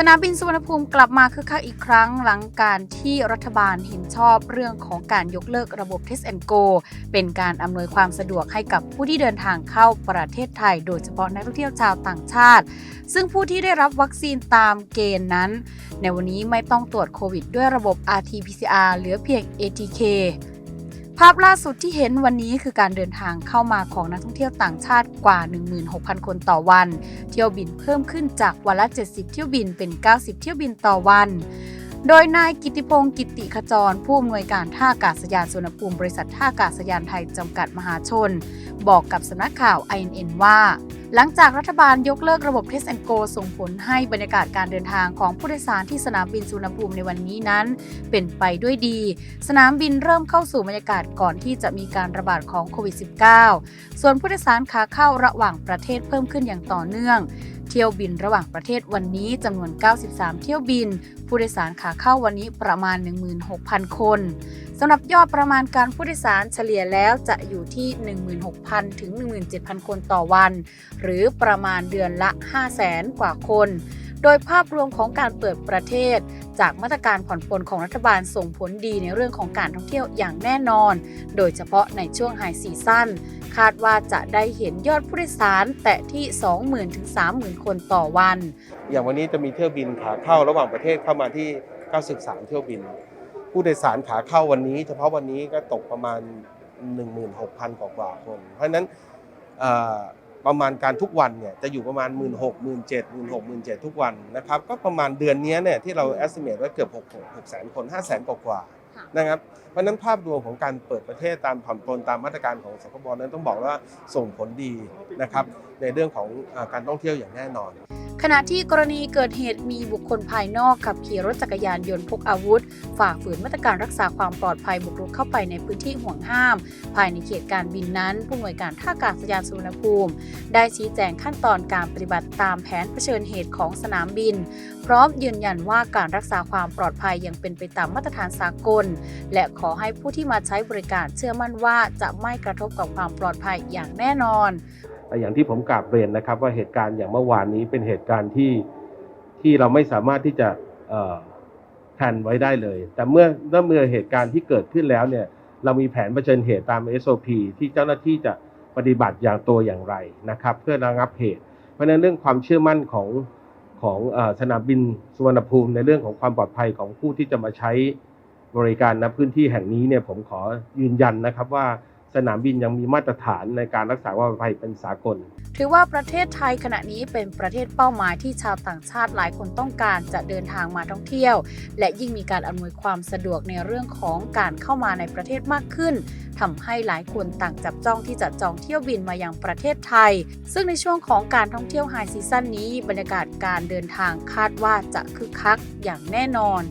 สนามบินสุวรรณภูมิกลับมาคึกคักอีกครั้งหลังการที่รัฐบาลเห็นชอบเรื่องของการยกเลิกระบบ Test and Go เป็นการอำนวยความสะดวกให้กับผู้ที่เดินทางเข้าประเทศไทย โดยเฉพาะนักท่องเที่ยวชาวต่างชาติ ซึ่งผู้ที่ได้รับวัคซีนตามเกณฑ์นั้น ในวันนี้ไม่ต้องตรวจโควิดด้วยระบบ RT-PCR เหลือเพียง ATK ภาพล่าสุดที่เห็นวันนี้คือการเดินทางเข้ามาของนักท่องเที่ยวต่างชาติกว่า 16,000 คนต่อวัน เที่ยวบินเพิ่มขึ้นจากวันละ 70 เที่ยวบินเป็น 90 เที่ยวบินต่อวัน โดยนายกิติพงศ์กิติขจร ผู้อำนวยการท่าอากาศยานสุวรรณภูมิบริษัทท่าอากาศยานไทยจำกัดมหาชน บอกกับสำนักข่าว INN ว่า หลังจากรัฐบาลยกเลิกระบบ Test and Go ส่งผลให้บรรยากาศการเดินทางของผู้โดยสารที่สนามบินสุวรรณภูมิในวันนี้นั้น เป็นไปด้วยดี สนามบินเริ่มเข้าสู่บรรยากาศก่อนที่จะมีการระบาดของโควิด -19 ส่วนผู้โดยสารขาเข้าระหว่างประเทศเพิ่มขึ้นอย่างต่อเนื่อง เที่ยวบินระหว่างประเทศวันนี้จำนวน 93 เที่ยวบิน ผู้โดยสารขาเข้าวันนี้ประมาณ 16,000 คนสำหรับยอดประมาณการผู้โดยสารเฉลี่ยแล้วจะอยู่ที่ 16,000 ถึง 17,000 คนต่อวัน หรือประมาณเดือนละ 500,000 กว่าคน โดยภาพรวมของการเปิดประเทศ จากมาตรการผ่อนปลนของรัฐบาลส่งผลดีในเรื่องของการท่องเที่ยวอย่างแน่นอน โดยเฉพาะในช่วงไฮซีซั่นคาดว่าจะได้เห็นยอดผู้โดยสารแตะที่ 20,000 ถึง 30,000 คนต่อวัน อย่างวันนี้จะมีเที่ยวบินขาเข้าระหว่างประเทศเข้ามาที่ 93 เที่ยวบิน ผู้โดยสารขาเข้าวันนี้ เฉพาะวันนี้ก็ตกประมาณ 16,000 กว่ากว่าคน เพราะฉะนั้นเอ่อประมาณการทุกวันเนี่ยจะอยู่ประมาณ 1 6 0 0 0 17 1 6 0 0 0 ทุกวันนะครับก็ประมาณเดือนนี้เนี่ยที่เรา estimate ไว้เกือบ6 6แสนคน5แสนกว่ากว่าค่ะนะครับเพราะฉะนั้นภาพรวมของการเปิดประเทศตามผ่อนปลนตามมาตรการของสคบนั้นต้องบอกว่าส่งผลดีนะครับในเรื่องของอาการท่องเที่ยวอย่างแน่นอน ขณะที่กรณีเกิดเหตุมีบุคคลภายนอกขับขี่รถจักรยานยนต์พกอาวุธ ฝ่าฝืนมาตรการรักษาความปลอดภัยบุกรุกเข้าไปในพื้นที่ห่วงห้าม ภายในเขตการบินนั้น ผู้อำนวยการท่าอากาศยานสุวรรณภูมิ ได้ชี้แจงขั้นตอนการปฏิบัติตามแผนเผชิญเหตุของสนามบิน พร้อมยืนยันว่าการรักษาความปลอดภัยยังเป็นไปตามมาตรฐานสากล และขอให้ผู้ที่มาใช้บริการเชื่อมั่นว่าจะไม่กระทบกับความปลอดภัยอย่างแน่นอน อย่างที่ผมกราบเรียนนะครับ ว่าเหตุการณ์อย่างเมื่อวานนี้เป็นเหตุการณ์ที่ที่เราไม่สามารถที่จะแทนไว้ได้เลย แต่เมื่อเมื่อเมื่อเหตุการณ์ที่เกิดขึ้นแล้วเนี่ย เรามีแผนเผชิญเหตุตาม SOP ที่เจ้าหน้าที่จะปฏิบัติอย่างตัวอย่างไรนะครับ เพื่อระงับเหตุ เพราะฉะนั้นเรื่องความเชื่อมั่นของของสนามบินสุวรรณภูมิในเรื่องของความปลอดภัยของผู้ที่จะมาใช้บริการณพื้นที่แห่งนี้เนี่ยผมขอยืนยันนะครับว่า สนามบินยังมีมาตรฐานในการรักษาความปลอดภัยเป็นสากล ถือว่าประเทศไทยขณะนี้เป็นประเทศเป้าหมายที่ชาวต่างชาติหลายคนต้องการจะเดินทางมาท่องเที่ยว และยิ่งมีการอำนวยความสะดวกในเรื่องของการเข้ามาในประเทศมากขึ้นทำให้หลายคนต่างจับจ้องที่จะจองเที่ยวบินมายังประเทศไทย ซึ่งในช่วงของการท่องเที่ยวไฮซีซั่นนี้ บรรยากาศการเดินทางคาดว่าจะคึกคักอย่างแน่นอน